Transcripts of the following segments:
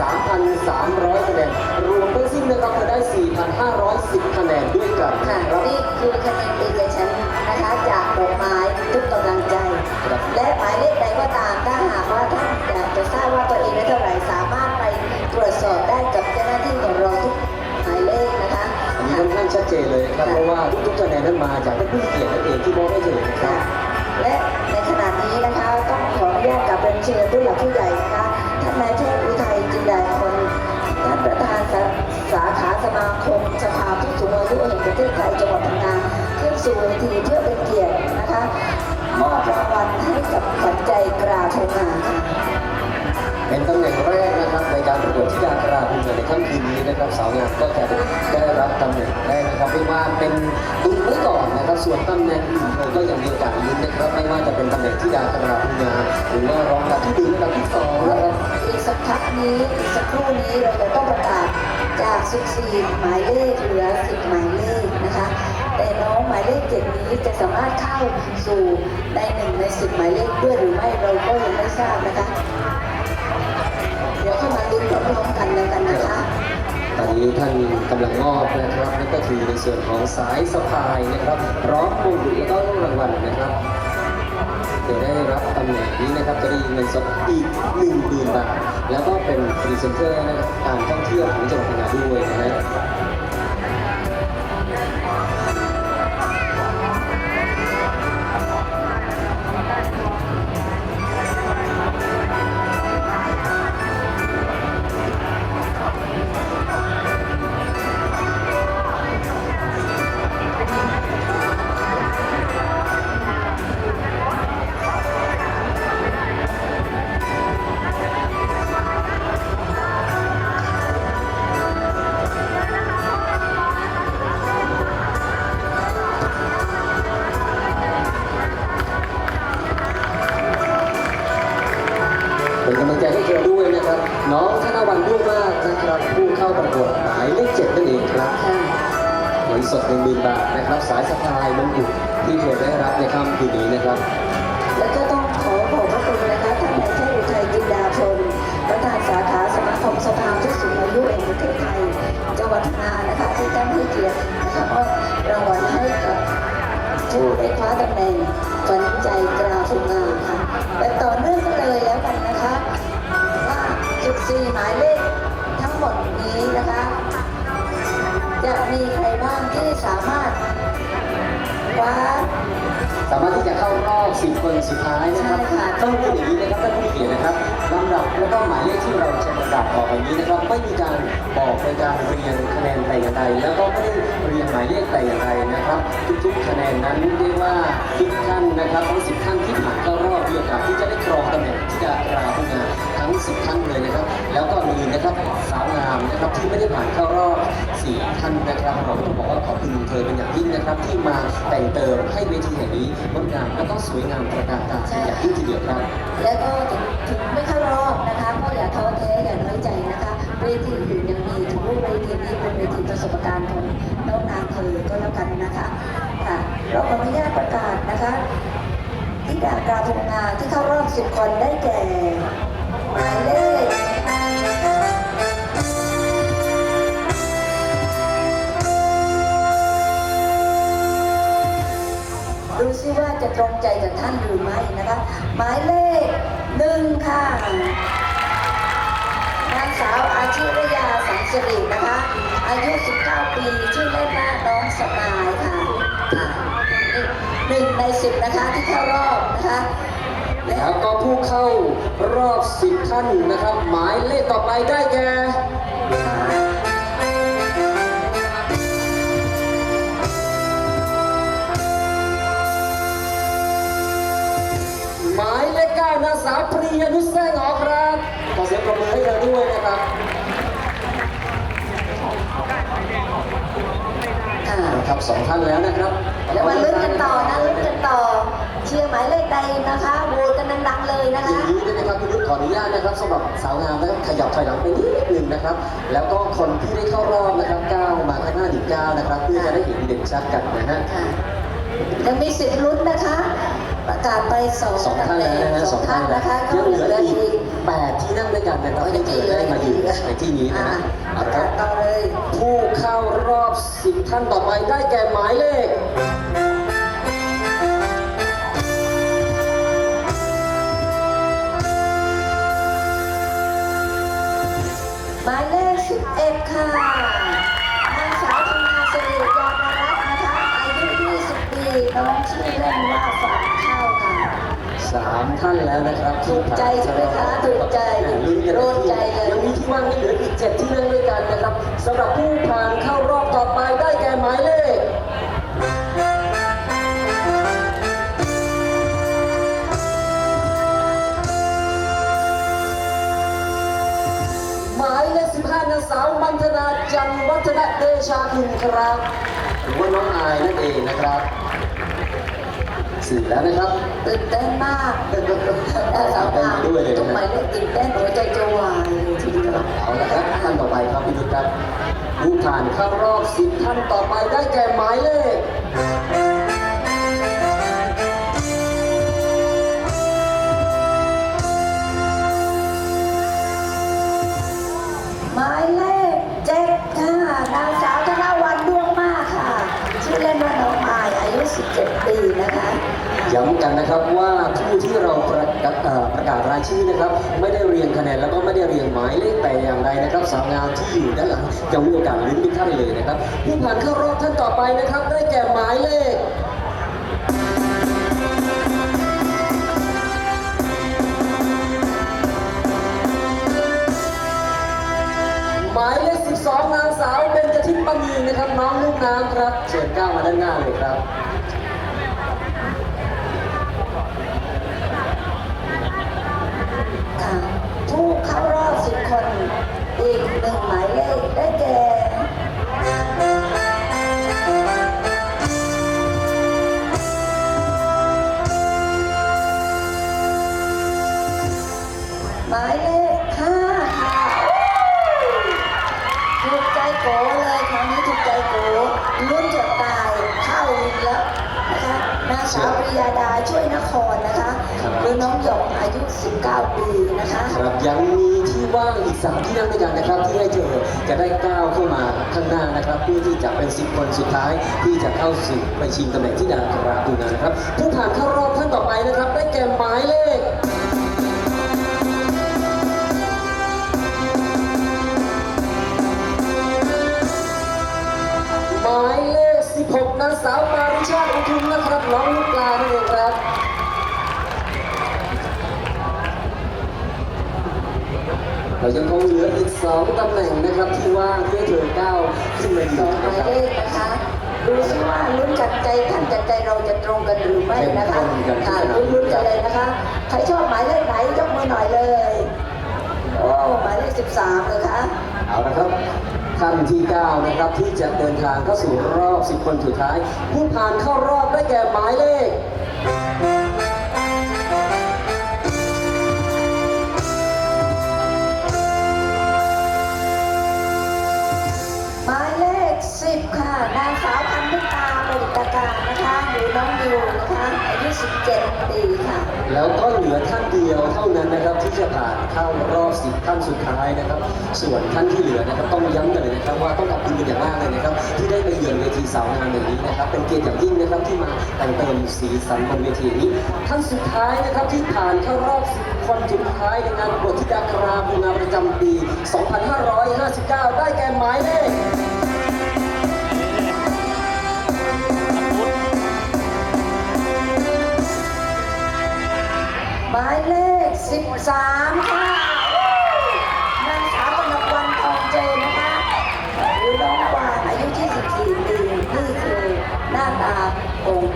3,300 คะแนน รวมทั้งสิ้นนะครับเธอได้ 4,510 คะแนนด้วยกันค่ะครับนี่คือคะแนนเอกฉันท์นะคะจากดอกไม้ทุกกำลังใจครับและหมายเลขใดก็ตามถ้าหากว่าท่านอยากจะทราบว่าตัวเองได้เท่าไหร่สามารถไปตรวจสอบได้กับเจ้าหน้าที่ของเราทุกหมายเลขนะคะอันนี้ค่อนข้างชัดเจนเลยนะครับเพราะว่าทุกๆคะแนนนั้นมาจากท่านผู้มีเกียรตินั่นเองที่มอบให้เธอนะครับและในขณะนี้นะคะต้องขออนุญาตกลับเรียนเชิญผู้หลักผู้ใหญ่นะคะท่า นนายเทพอุทัยจินดาคนท่านประธานสาขาสมาคมสภาผู้สูงอายุแห่งประเทศไทยจังหวัดพังงาขึ้นสู่เวทีเพื่อเป็นเกียรตินะคะมอบรางวัลให้กับขวัญใจกราโทงาค่ะเป็นตำแหน่งแรกนะครับในการประกวดที่ดา ค่ำคืนนี้นะครับสาวงามก็จะได้รับตำแหน่งแรกนะครับไม่ว่าเป็นตุนไว้ก่อนนะครับส่วนตำแหน่งอื่นเธอก็ยังมีโอกาสลุ้นนะครับไม่ว่าจะเป็นตำแหน่งที่ดากราภูมิใจหรือว่ารองดับที่หนึ่งอันดับที่สองนะครับ อีกสักพักนี้อีกสักครู่นี้เราจะต้องประกาศจาก 14 หมายเลขเหลือ 10 หมายเลขนะคะ แต่น้องหมายเลขเจ็ดนี้จะสามารถเข้าสู่ในหนึ่งใน 10 หมายเลขด้วยหรือไม่เราก็ยังไม่ทราบนะคะ เดี๋ยวเข้ามาลุ้นพร้อมๆกันแล้วกันนะคะ ตอนนี้ท่านกำลังมอบนะครับนั่นก็คือในส่วนของสายสะพายนะครับพร้อมมงกุฎแล้วก็รางวัลนะครับจะได้รับตำแหน่งนี้นะครับจะได้เงินสดอีก1 0,000บาทแล้วก็เป็นพรีเซนเตอร์นะครับการท่องเที่ยวของจังหวัดพังงาด้วยนะฮะ น้องธนวันรุ่งมากนะครับผู้เข้าประกวดหมายเลขเจ็ดนั่นเองครับค่เงินสดหนึ่งหมื่นบาทนะครับ สายสะพายมงกุฎที่เธอได้รับในค่ำคืนนี้นะครับ แล้วก็ต้องขอขอบพระคุณนะคะท่านนายแพทย์อุทัยจินดาพลประธานสาขาสมาคมสภาผู้สูงอายุแห่งประเทศไทยจังหวัดพังงานะคะที่ท่านให้เกียรตินะคะมอบรางวัลให้กับผู้ได้คว้าตำแหน่งฝันใจกราฟุงาค่ะและต่อเนื่องกันเลยแล้วกันนะคะ 14หมายเลขทั้งหมดนี้นะคะ จะมีใครบ้างที่สามารถคว้า สามารถที่จะเข้ารอบ10 คนสุดท้ายนะครับใช่ค่ะ ต้องพูดอย่างนี้นะครับท่านผู้เกียรตินะครับลำดับและก็หมายเลขที่เราจะประกาศต่อไปนี้นะครับไม่มีการบอกในการเรียงคะแนนแต่อย่างใดแล้วก็ไม่ได้เรียงหมายเลขแต่อย่างใดนะครับ ทุกๆคะแนนนั้นเรียกว่าทุกท่านนะครับทั้ง10ท่านที่ผ่านเข้ารอบมีโอกาสที่จะได้ครองตำแหน่งที่ดาราผู้งาน ทั้ง10ท่านเลยนะครับ แล้วก็มีนะครับสาวงามนะครับที่ไม่ได้ผ่านเข้ารอบ4ท่านนะครับเราก็ต้องบอกว่าขอบคุณเธอเป็นอย่างยิ่งนะครับ ที่มาแต่งเติมให้เวทีแห่งนี้งดงามและก็สวยงามตระการตาเป็นอย่างยิ่งทีเดียวครับ แล้วก็ถึงถึงไม่เข้ารอบนะคะก็อย่าท้อแท้อย่าน้อยใจนะคะเวทีอื่นยังมีถือว่าเวทีนี้เป็นเวทีประสบการณ์ของน้องนางเธอก็แล้วกันนะคะค่ะเราขออนุญาตประกาศนะคะที่ดากราทำงานที่เข้ารอบ10คนได้แก่หมายเลข ดูซิว่าจะตรงใจกับท่านหรือไม่นะคะ หมายเลขหนึ่งค่ะ นางสาวอาชิรยาสังสิรินะคะ อายุ 19 ปี ชื่อเล่นว่าน้องสมายค่ะค่ะหนึ่งในสิบนะคะที่เข้ารอบนะคะ และแล้วก็ผู้เข้ารอบ10ท่านนะครับ หมายเลขต่อไปได้แก่หมายเลขเก้านางสาวปรียนุชแซ่งออกครับขอเสียงปรบมือให้เธอด้วยนะครับค่ะนะครับสองท่านแล้วนะครับแล้วมาลุ้นกันต่อนะลุ้นกันต่อเชียร์หมายเลขใดนะคะโหวตกันดังๆเลยนะอย่าคะงนี้ด้วยนะครับคุณนุชขออนุญาตนะครับสำหรับสาวงามนะครับขยับถอยหลังไปนิดนึงนะครับ แล้วก็คนที่ได้เข้ารอบนะครับก้าวมาข้างหน้าหนึ่งก้าวนะครับ เพื่อจะได้เห็นเด่นชัดกันนะฮะ ค่ะยังมีสิทธิ์ลุ้นนะคะ ประกาศไปสองสองท่านแล้วนะฮะสสอองงท่าท่านนนะคะก็ยังเหเหลืลือออีอีกก แปดที่นั่งด้วยกันนะครับที่จะได้มาอยู่ในที่นี้นะอ่าฮะปเอาระละคการัศบต่อเลย ผู้เข้ารอบสิบท่านต่อไปได้แก่หมายเลขามท่านแล้วนะครับถูกใจใช่ไหมคะถูกใจลุ้นกันโดนใจเลยยังมีที่ว่างให้เหลืออีกเจ็ดที่นั่งด้วยกันนะครับสำหรับผู้ผ่านเข้ารอบต่อไปได้แก่หมายเลขหมายเลขสิบห้านางสาวมันธนาจันทร์วัฒนเดชาคุณครับหรือว่าน้องอายนั่นเองนะครับ สี่แล้วนะครับตื่นเต้นมากนางสาวงามด้วยเลยนะทุกหมายเลขตื่นเต้นหัวใจจะวายเลยทีเดียวเอาละครับท่านต่อไปครับพี่นุชครับผู้ผ่านเข้ารอบสิบท่านต่อไปได้แก่หมายเลข อายชื่อนะครับ ไม่ได้เรียงคะแนนแล้วก็ไม่ได้เรียงหมายเลขแต่อย่างใดนะครับ สาวงามที่อยู่ด้านหลังยังมีโอกาสลุ้นทุกท่านเลยนะครับผู้ผ่านเข้ารอบท่านต่อไปนะครับ ได้แก่หมายเลขหมายเลข 12 นางสาวเบญจทิพย์ปณีนะครับ น้องลูกน้ำครับเชิญก้าวมาด้านหน้าเลยครับ ค่ะ ผู้เข้ารอบ10คน อีกหนึ่งหมายเลขได้แก่หมายเลขห้าค่ะถูกใจโกเลยคราวนี้ถูกใจโกลุ้นเกือบตายเข้าอีกแล้วนะคะนางสาวปริยาดาช่วยนครนะคะ ครับหรือน้องหยกอายุ 19 ปีนะคะ ครับยังมีที่ว่างอีกสามที่นั่งด้วยกันนะครับ ที่ให้เธอจะได้ก้าวเข้ามาข้างหน้านะครับเพื่อที่จะเป็นสิบคนสุดท้ายที่จะเข้าสู่ไปชิงตำแหน่งที่ดาราดูนานะครับผู้ผ่านเข้ารอบท่านต่อไปนะครับ ได้แก่หมายเลขหมายเลข16นางสาวปาริชาติอุทุมนะครับน้องลูกปลานั่นเองครับ เรายังคงเหลืออีก2ตำแหน่งนะครับที่ว่างที่ให้เธอก้าวขึ้นมาอสอยู่งหนะมายครับ เลขนะคะดูสิว่าลุ้นจัดใจท่านจัดใจเราจะตรงกันหรือไม่นะคะค่ะลุ้นๆกันเลยนะคะใครชอบหมายเลขไหนยกมือหน่อยเลยโอ้หมายเลข13เลยคะเอาละครับท่านที่ 9 นะครับที่จะเดินทางเข้าสู่รอบ 10 คนสุดท้าย ผู้ผ่านเข้ารอบได้แก่หมายเลข 10ค่ะ นางสาวพันธิตาบริตการนะคะหรือน้องยูนะคะอายุ 17 ปีค่ะ แล้วก็เหลือท่านเดียวเท่านั้นนะครับที่จะผ่านเข้ารอบสิบท่านสุดท้ายนะครับ ส่วนท่านที่เหลือนะครับต้องย้ำกันเลยนะครับว่าต้องขอบคุณเป็นอย่างมากเลยนะครับ ที่ได้ไปเยือนเวทีสาวงามอย่างนี้นะครับ เป็นเกียรติอย่างยิ่งนะครับที่มาแต่งเติมสีสันบนเวทีนี้ ท่านสุดท้ายนะครับที่ผ่านเข้ารอบสิบคนสุดท้ายในงานประกวดธิดาคราบูงาประจำปี 2559 ได้แก่หมายเลข หมายเลข 13 ค่ะนางสาวกนกวันทองเจนนะคะหรือน้องกวางอายุ 24 ปีนี่คือหน้าตาองค์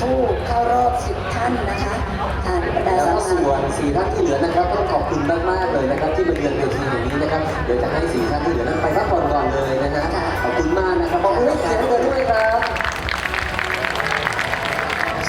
ผู้เข้ารอบ10ท่านนะคะท่านบรรดาแล้วสาก็วส่วงามนสี่ท่านที่เหลือนะครับต้องขอบคุณมากๆเลยนะครับ ที่มาเยือนเวทีแห่งนี้นะครับเดี๋ยวจะให้สี่ท่านที่เหลือนั้นไปพักผ่อนก่อนเลยนะฮะขอบคุณมากนะครับขอบคุณให้เสียงเลย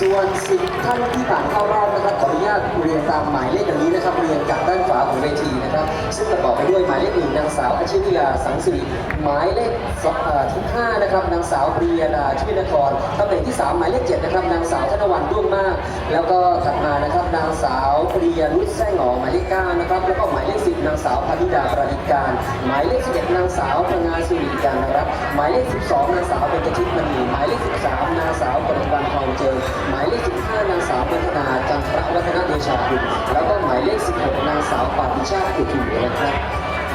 ส่วนสิบท่านที่ผ่านเข้ารอบนะครับขออนุญาตเรียงตามหมายเลขอย่างนี้นะครับเรียงจากด้านขวาของเวทีนะครับ ซึ่งประกอบไปด้วยหมายเลขหนึ่งนางสาวอาชิริยาสังสิริหมายเลขสองที่ห้านะครับนางสาวปรียดาช่วยนครตำแหน่งที่สามหมายเลขเจ็ดนะครับนางสาวธนวันด้วงมาก แล้วก็ถัดมานะครับนางสาวปรียนุชแซ่หงอหมายเลขเก้านะครับแล้วก็หมายเลขสิบนางสาวพนิดาประดิการ หมายเลขสิบเอ็ดนางสาวพงาสุริการนะครับหมายเลขสิบสองนางสาวเบญจทิพย์มณีหมายเลขสิบสามนางสาวกนกวันทองเจอหมายเลขสิบห้านางสาวพัฒนาจันทรวัฒนเดชาคุณแล้วก็หมายเลขสิบหกนางสาวปาติชาติอุทุมนะครับ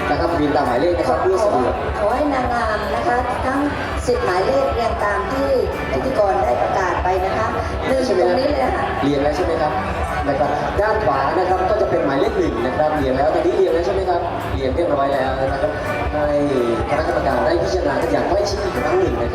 นะครับเรียนตามหมายเลขนะครับเพื่อสะดวกขอให้นางงามนะคะทั้งสิบหมายเลขเรียงตามที่พิธีกรได้ประกาศไปนะคะหนึ่งตรงนี้เลยนะคะเรียนแล้วใช่ไหมครับนะครับด้านขวานะครับก็จะเป็นหมายเลขหนึ่งนะครับเรียนแล้วตอนนี้เรียนแล้วใช่ไหมครับเรียนเรียบร้อยแล้วนะครับให้คณะกรรมการได้พิจารณากันอย่างใกล้ชิดอีกครั้งหนึ่งนะครับ